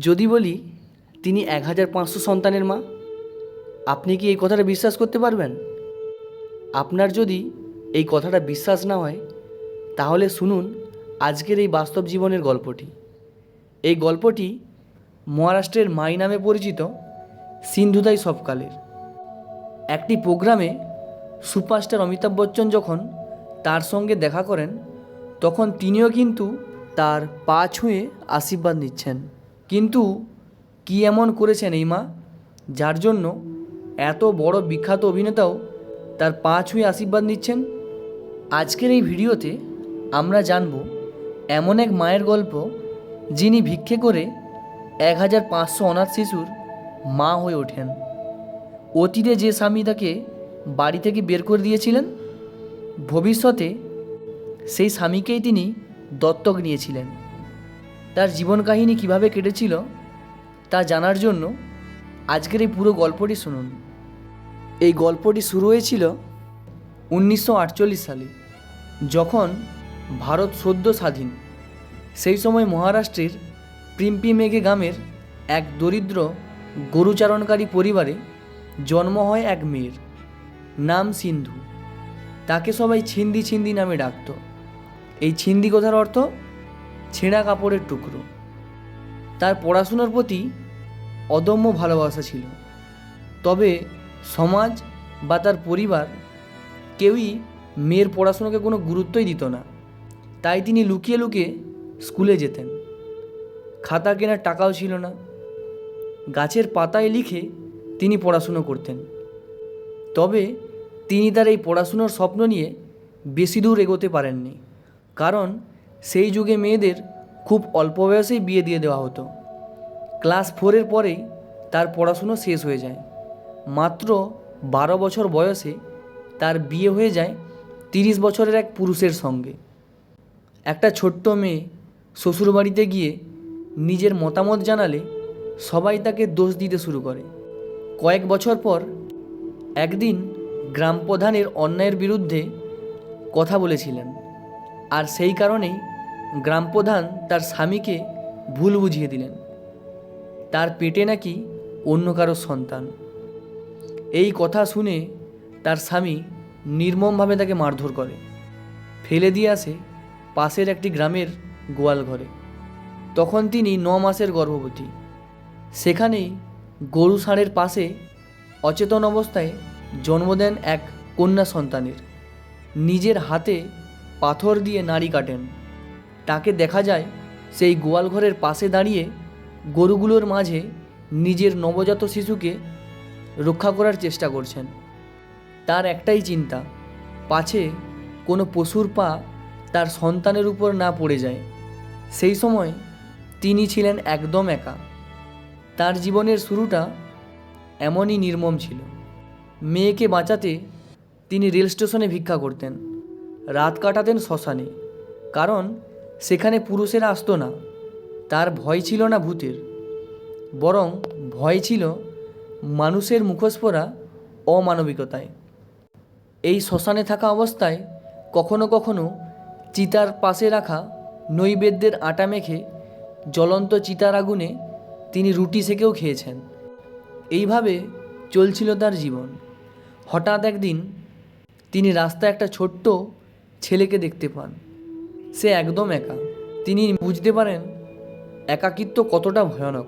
যদি বলি, তিনি এক হাজার পাঁচশো সন্তানের মা, আপনি কি এই কথাটা বিশ্বাস করতে পারবেন? আপনার যদি এই কথাটা বিশ্বাস না হয়, তাহলে শুনুন আজকের এই বাস্তব জীবনের গল্পটি। এই গল্পটি মহারাষ্ট্রের মাই নামে পরিচিত সিন্ধুদাই সবকালের। একটি প্রোগ্রামে সুপারস্টার অমিতাভ বচ্চন যখন তার সঙ্গে দেখা করেন, তখন তিনিও কিন্তু তার পা ছুঁয়ে আশীর্বাদ নিচ্ছেন। কিন্তু কি এমন করেছেন এই মা যার জন্য এত বড় বিখ্যাত অভিনেতাও তার পা ছুঁয়ে আশীর্বাদ নিচ্ছেন? আজকের এই ভিডিওতে আমরা জানব এমন এক মায়ের গল্প যিনি ভিক্ষে করে এক হাজার পাঁচশো অনাথ শিশুর মা হয়ে ওঠেন। অতীতে যে স্বামী তাকে বাড়ি থেকে বের করে দিয়েছিলেন, ভবিষ্যতে সেই স্বামীকেই তিনি দত্তক নিয়েছিলেন। তার জীবন কাহিনী কীভাবে কেটেছিল, তা জানার জন্য আজকের এই পুরো গল্পটি শুনুন। এই গল্পটি শুরু হয়েছিল উনিশশো আটচল্লিশ সালে, যখন ভারত সদ্য স্বাধীন। সেই সময় মহারাষ্ট্রের প্রিম্পি মেঘে গ্রামের এক দরিদ্র, গরুচারণকারী পরিবারে জন্ম হয় এক মেয়ের, নাম সিন্ধু। তাকে সবাই ছিন্দি ছিন্দি নামে ডাকত। এই ছিন্দি কথার অর্থ ছেঁড়া কাপড়ের টুকরো। তার পড়াশোনার প্রতি অদম্য ভালোবাসা ছিল। তবে সমাজ বা তার পরিবার কেউই মেয়ের পড়াশোনাকে কোনো গুরুত্বই দিত না। তাই তিনি লুকিয়ে লুকিয়ে স্কুলে যেতেন। খাতা কেনার টাকাও ছিল না। গাছের পাতায় লিখে তিনি পড়াশুনো করতেন। তবে তিনি তার এই পড়াশুনোর স্বপ্ন নিয়ে বেশি দূর এগোতে পারেননি। কারণ সেই যুগে মেয়েদের খুব অল্প বয়সেই বিয়ে দিয়ে দেওয়া হতো। ক্লাস ফোরের পরেই তার পড়াশুনো শেষ হয়ে যায়। মাত্র বারো বছর বয়সে তার বিয়ে হয়ে যায় তিরিশ বছরের এক পুরুষের সঙ্গে। একটা ছোট্ট মেয়ে শ্বশুরবাড়িতে গিয়ে নিজের মতামত জানালে সবাই তাকে দোষ দিতে শুরু করে। কয়েক বছর পর একদিন গ্রাম প্রধানের অন্যায়ের বিরুদ্ধে কথা বলেছিলেন। আর সেই কারণেই গ্রাম প্রধান তার স্বামীকে ভুল বুঝিয়ে দিলেন। তার পেটে নাকি অন্য কারও সন্তান। এই কথা শুনে তার স্বামী নির্মমভাবে তাকে মারধর করে। ফেলে দিয়ে আসে পাশের একটি গ্রামের গোয়াল ঘরে। তখন তিনি ন মাসের গর্ভবতী। সেখানেই গরু ষাঁড়ের পাশে অচেতন অবস্থায় জন্ম দেন এক কন্যা সন্তানের। নিজের হাতে পাথর দিয়ে নাড়ি কাটেন। তাকে দেখা যায় সেই গোয়াল ঘরের পাশে দাঁড়িয়ে গরুগুলোর মাঝে নিজের নবজাত শিশুকে রক্ষা করার চেষ্টা করছেন। তার একটাই চিন্তা, পাছে কোনো পশুর পা তার সন্তানের উপর না পড়ে যায়। সেই সময় তিনি ছিলেন একদম একা। তার জীবনের শুরুটা এমনই নির্মম ছিল। মেয়েকে বাঁচাতে তিনি রেল স্টেশনে ভিক্ষা করতেন। রাত কাটাতেন শ্মশানে। কারণ সেখানে পুরুষেরা আসতো না। তার ভয় ছিল না ভূতের। বরং ভয় ছিল মানুষের মুখোশ পরা অমানবিকতায়। এই শ্মশানে থাকা অবস্থায় কখনো কখনো চিতার পাশে রাখা নৈবেদ্যের আটা মেখে জ্বলন্ত চিতার আগুনে তিনি রুটি সেকেও খেয়েছেন। এইভাবে চলছিল তার জীবন। হঠাৎ একদিন তিনি রাস্তায় একটা ছোট্ট ছেলেকে দেখতে পান। সে একদম একা। তিনি বুঝতে পারেন, একাকিত্ব কতটা ভয়ানক।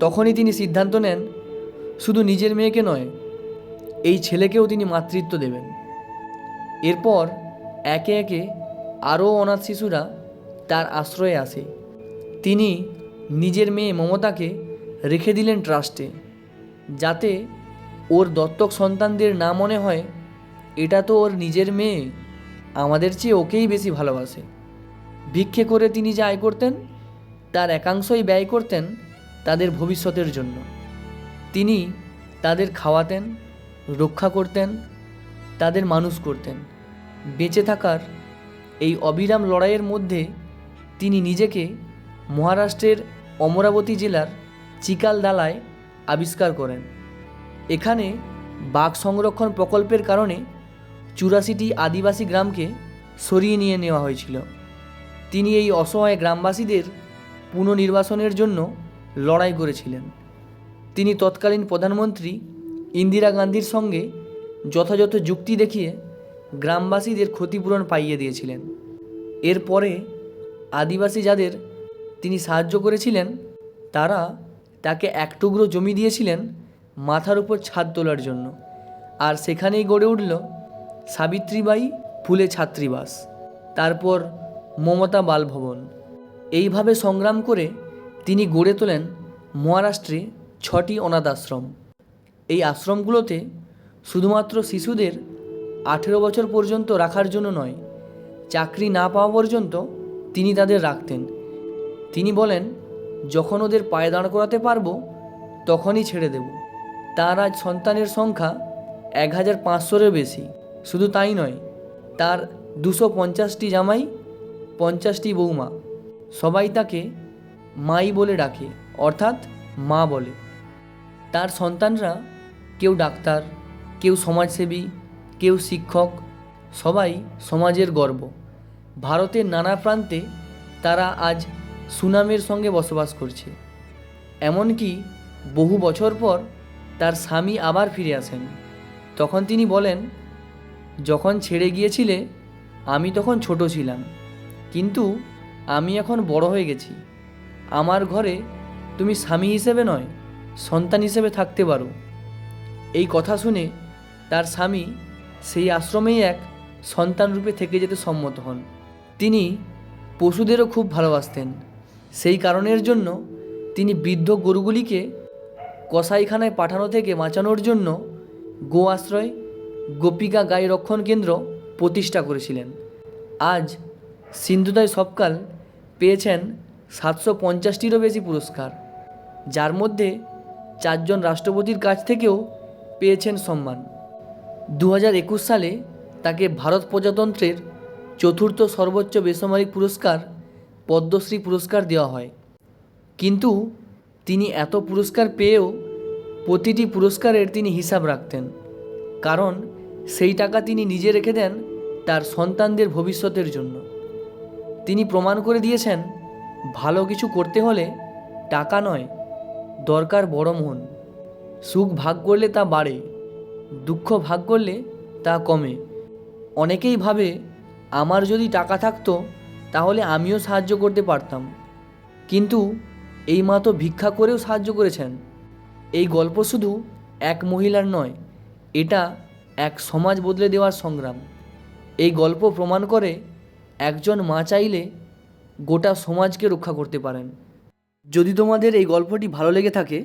তখনই তিনি সিদ্ধান্ত নেন, শুধু নিজের মেয়েকে নয়, এই ছেলেকেও তিনি মাতৃত্ব দেবেন। এরপর একে একে আরও অনাথ শিশুরা তার আশ্রয়ে আসে। তিনি নিজের মেয়ে মমতাকে রেখে দিলেন ট্রাস্টে, যাতে ওর দত্তক সন্তানদের না মনে হয়, এটা তো ওর নিজের মেয়ে। আমাদের চেয়ে ওকেই বেশি ভালোবাসে। ভিক্ষে করে তিনি যা আয় করতেন, তার একাংশই ব্যয় করতেন তাদের ভবিষ্যতের জন্য। তিনি তাদের খাওয়াতেন, রক্ষা করতেন, তাদের মানুষ করতেন। বেঁচে থাকার এই অবিরাম লড়াইয়ের মধ্যে তিনি নিজেকে মহারাষ্ট্রের অমরাবতী জেলার চিকালদালায় আবিষ্কার করেন। এখানে বাঘ সংরক্ষণ প্রকল্পের কারণে চুরাশিটি আদিবাসী গ্রামকে সরিয়ে নিয়ে নেওয়া হয়েছিল। তিনি এই অসহায় গ্রামবাসীদের পুনর্নির্বাসনের জন্য লড়াই করেছিলেন। তিনি তৎকালীন প্রধানমন্ত্রী ইন্দিরা গান্ধীর সঙ্গে যথাযথ যুক্তি দেখিয়ে গ্রামবাসীদের ক্ষতিপূরণ পাইয়ে দিয়েছিলেন। এরপরে আদিবাসী যাদের তিনি সাহায্য করেছিলেন, তারা তাকে এক টুকরো জমি দিয়েছিলেন মাথার উপর ছাদ তোলার জন্য। আর সেখানেই গড়ে উঠল সাবিত্রীবাই ফুলে ছাত্রীবাস, তারপর মমতা বালভবন। এইভাবে সংগ্রাম করে তিনি গড়ে তোলেন মহারাষ্ট্রে ছটি অনাথ আশ্রম। এই আশ্রমগুলোতে শুধুমাত্র শিশুদের আঠেরো বছর পর্যন্ত রাখার জন্য নয়, চাকরি না পাওয়া পর্যন্ত তিনি তাদের রাখতেন। তিনি বলেন, যখন ওদের পায়ে দাঁড় করাতে পারব, তখনই ছেড়ে দেব। তার আজ সন্তানের সংখ্যা এক হাজার পাঁচশোরও বেশি। শুধু তাই নয়, তার দুশো পঞ্চাশটি জামাই, পঞ্চাশটি বৌমা। সবাই তাকে মাই বলে ডাকে, অর্থাৎ মা বলে। তার সন্তানরা কেউ ডাক্তার, কেউ সমাজসেবী, কেউ শিক্ষক, সবাই সমাজের গর্ব। ভারতের নানা প্রান্তে তারা আজ সুনামের সঙ্গে বসবাস করছে। এমনকি বহু বছর পর তার স্বামী আবার ফিরে আসেন। তখন তিনি বলেন যখন ছেড়ে গিয়েছিলে, আমি তখন ছোট ছিলাম। কিন্তু আমি এখন বড় হয়ে গেছি। আমার ঘরে তুমি স্বামী হিসেবে নয়, সন্তান হিসেবে থাকতে পারো। এই কথা শুনে তার স্বামী সেই আশ্রমেই এক সন্তান রূপে থেকে যেতে সম্মত হন। তিনি পশুদেরও খুব ভালোবাসতেন। সেই কারণের জন্য তিনি বৃদ্ধ গরুগুলিকে কসাইখানায় পাঠানো থেকে বাঁচানোর জন্য গো আশ্রয় গোপিকা গাই রক্ষণ কেন্দ্র প্রতিষ্ঠা করেছিলেন। আজ সিন্ধুদাই সবকাল পেয়েছেন সাতশো পঞ্চাশটিরও বেশি পুরস্কার, যার মধ্যে চারজন রাষ্ট্রপতির কাছ থেকেও পেয়েছেন সম্মান। দু হাজার একুশ সালে তাকে ভারত প্রজাতন্ত্রের চতুর্থ সর্বোচ্চ বেসামরিক পুরস্কার, পদ্মশ্রী পুরস্কার দেওয়া হয়। কিন্তু তিনি এত পুরস্কার পেয়েও প্রতিটি পুরস্কারের তিনি হিসাব রাখতেন, কারণ সেই টাকা তিনি নিজে রেখে দেন তার সন্তানদের ভবিষ্যতের জন্য। তিনি প্রমাণ করে দিয়েছেন, ভালো কিছু করতে হলে টাকা নয়, দরকার বড় মন। সুখ ভাগ করলে তা বাড়ে, দুঃখ ভাগ করলে তা কমে। অনেকেই ভাবে, আমার যদি টাকা থাকতো, তাহলে আমিও সাহায্য করতে পারতাম। কিন্তু এই মা তো ভিক্ষা করেও সাহায্য করেছেন। এই গল্প শুধু এক মহিলার নয়, এটা এক সমাজ বদলে দেওয়ার সংগ্রাম। এই গল্প প্রমাণ করে একজন মা চাইলে গোটা সমাজকে রক্ষা করতে পারেন। যদি তোমাদের এই গল্পটি ভালো লেগে থাকে,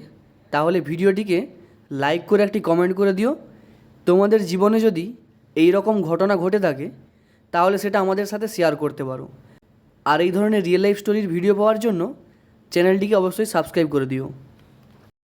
তাহলে ভিডিওটিকে লাইক করে একটি কমেন্ট করে দিও। তোমাদের জীবনে যদি এই রকম ঘটনা ঘটে থাকে, তাহলে সেটা আমাদের সাথে শেয়ার করতে পারো। আর এই ধরনের রিয়েল লাইফ স্টোরির ভিডিও পাওয়ার জন্য চ্যানেলটিকে অবশ্যই সাবস্ক্রাইব করে দিও।